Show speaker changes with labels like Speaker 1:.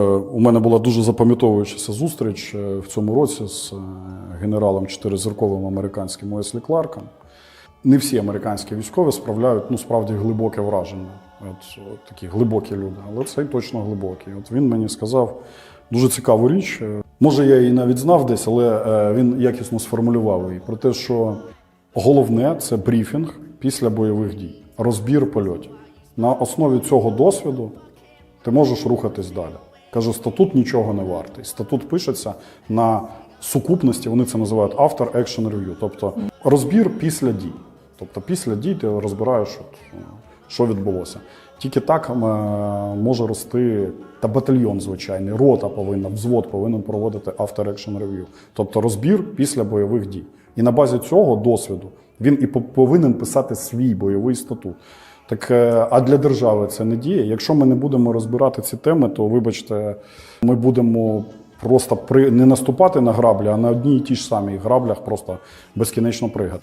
Speaker 1: Е, У мене була дуже запам'ятовуючася зустріч е, в цьому році з е, генералом чотиризірковим американським Уеслі Кларком. Не всі американські військові справляють ну, справді глибоке враження. От, от такі глибокі люди, але цей точно глибокий. От він мені сказав дуже цікаву річ. Може, я її навіть знав десь, але він якісно сформулював її про те, що головне це брифінг після бойових дій, розбір польотів. На основі цього досвіду ти можеш рухатись далі. Каже, статут нічого не вартий. Статут пишеться на сукупності, вони це називають автор action review, тобто розбір після дій. Тобто після дій ти розбираєш, от, що відбулося. Тільки так е, може рости та батальйон звичайний, рота повинна, взвод повинен проводити after action review, тобто розбір після бойових дій. І на базі цього досвіду він і повинен писати свій бойовий статут. Так, е, а для держави це не діє. Якщо ми не будемо розбирати ці теми, то вибачте, ми будемо просто при не наступати на граблі, а на одній і ті ж самій граблях просто безкінечно пригати.